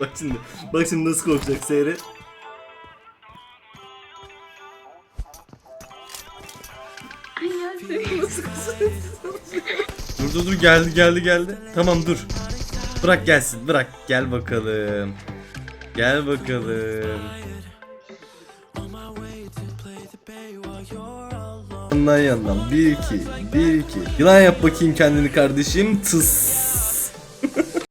Bak şimdi. Bak şimdi nasıl korkacak seyret. Dur dur dur geldi geldi geldi. Tamam dur. Bırak gelsin bırak. Gel bakalım. Gel bakalım. Yandan yandan. 1 2 1 2. Yılan yap bakayım kendini kardeşim. Tıs.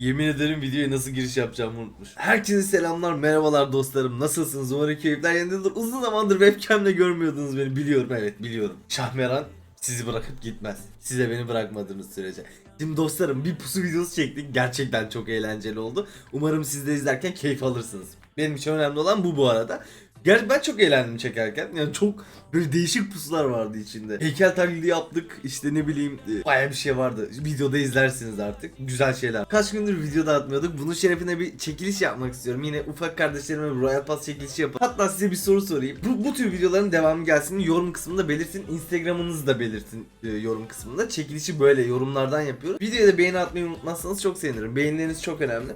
Yemin ederim videoya nasıl giriş yapacağımı unutmuş. Herkese selamlar, merhabalar dostlarım. Nasılsınız? Umarım keyifler yerindedir. Uzun zamandır webcam'le görmüyordunuz beni. Biliyorum evet biliyorum. Şahmeran sizi bırakıp gitmez. Size beni bırakmadığınız sürece. Şimdi dostlarım bir pusu videosu çektik. Gerçekten çok eğlenceli oldu. Umarım siz de izlerken keyif alırsınız. Benim için önemli olan bu bu arada. Gerçi ben çok eğlendim çekerken. Yani çok böyle değişik pusular vardı içinde. Heykel taklidi yaptık. İşte ne bileyim e, baya bir şey vardı. Videoda izlersiniz artık. Güzel şeyler. Kaç gündür video da atmıyorduk. Bunun şerefine bir çekiliş yapmak istiyorum. Yine ufak kardeşlerime bir Royal Pass çekilişi yapalım. Hatta size bir soru sorayım. Bu, bu tür videoların devamı gelsin. Yorum kısmında belirtin. Instagram'ınızı da belirtin e, yorum kısmında. Çekilişi böyle yorumlardan yapıyoruz. Videoya da beğeni atmayı unutmazsanız çok sevinirim. Beğenileriniz çok önemli.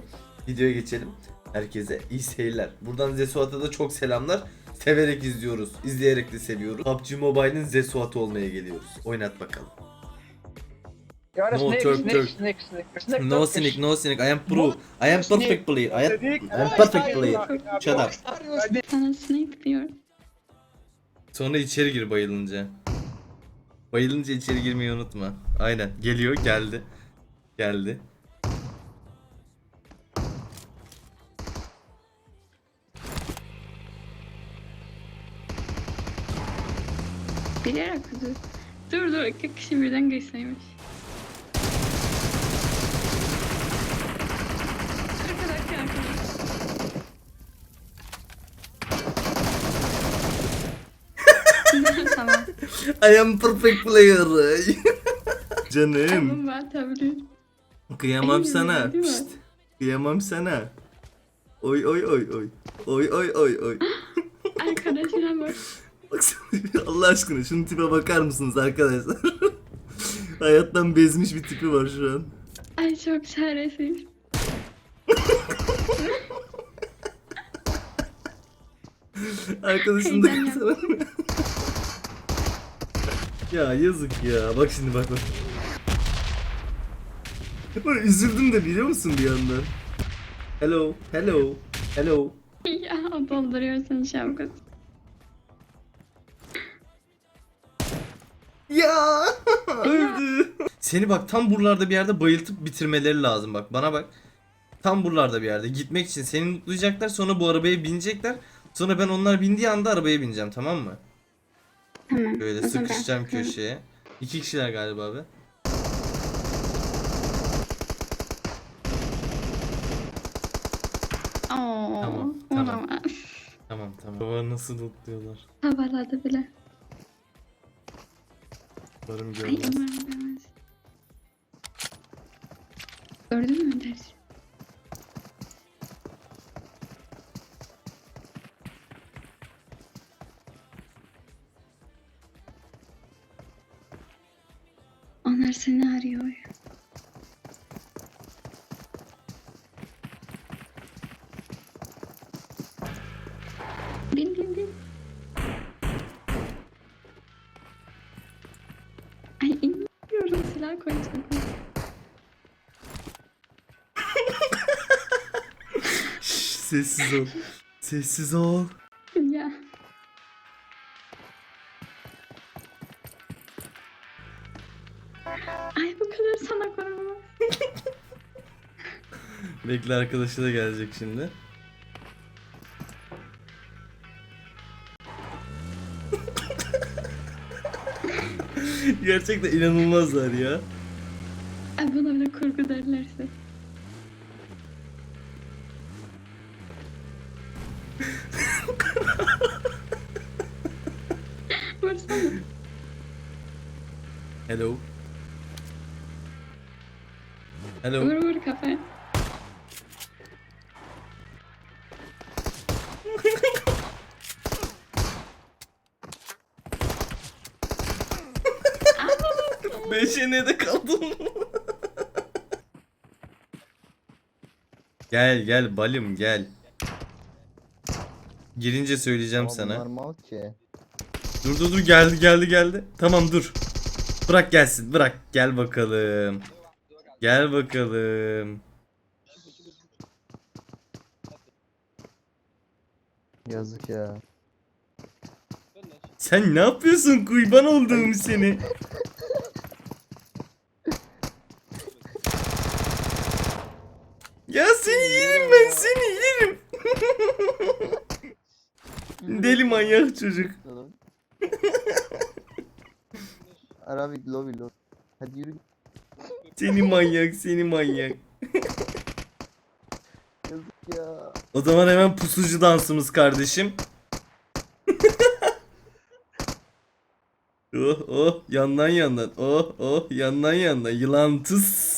Videoya geçelim. Herkese iyi seyirler. Buradan Zesuat'a da çok selamlar. Severek izliyoruz. İzleyerek de seviyoruz. PUBG Mobile'in Zesuat'ı olmaya geliyoruz. Oynat bakalım. No, snake, Turk, snake, Turk. snake, snake, snake, No cynic, no cynic. I am pro. I am Snake. perfect player. I am, Snake. I am perfect player. Shut up. Sana snake diyor. Sonra içeri gir bayılınca. Bayılınca içeri girmeyi unutma. Aynen. Geliyor, geldi. Geldi. Bilerek dur. Dur dur iki kişi birden geçseymiş. Tamam. I am perfect player. Canım. Tamam ben atabilir. Kıyamam sana. değil mi? Pişt. Kıyamam sana. Oy oy oy oy. Oy oy oy oy. Arkadaşına bak. Allah aşkına şunun tipe bakar mısınız arkadaşlar? Hayattan bezmiş bir tipi var şu an. Ay çok çaresiz. Arkadaşın da Heyecan ya yazık ya. Bak şimdi bak bak. Böyle üzüldüm de biliyor musun bir yandan? Hello, hello, hello. ya dolduruyorsun şapkası. Ya öldü. Seni bak tam buralarda bir yerde bayıltıp bitirmeleri lazım bak bana bak. Tam buralarda bir yerde gitmek için seni mutlayacaklar sonra bu arabaya binecekler. Sonra ben onlar bindiği anda arabaya bineceğim tamam mı? Tamam. Böyle o zaman sıkışacağım ben- köşeye. İki kişiler galiba abi. Oo, Tamam, tamam. olamaz. Tamam tamam. Baba nasıl mutluyorlar. Havaladı bile. Umarım Ay görmez. umarım görmez. Gördün mü dersi? Onlar seni arıyor. Silah koyacağım. Şşş, sessiz ol. Sessiz ol. Ya. Ay bu kadar sana korumam. Bekle arkadaşı da gelecek şimdi. Gerçekten inanılmazlar ya. Ay buna bile kurgu derlerse. Vursana. Hello. Hello. Vur vur kafaya. Beşe ne de kaldım. Gel gel balım gel. Girince söyleyeceğim Ama sana. bunlar mal ki. Dur dur dur geldi geldi geldi. Tamam dur. Bırak gelsin bırak. Gel bakalım. Gel bakalım. Yazık ya. Sen ne yapıyorsun kurban olduğum seni. Ya seni yerim ben seni yerim. Deli manyak çocuk. Arabik lobi lobi. Hadi yürü. Seni manyak seni manyak. Yazık ya. O zaman hemen pusucu dansımız kardeşim. oh oh yandan yandan oh oh yandan yandan yılan tıs.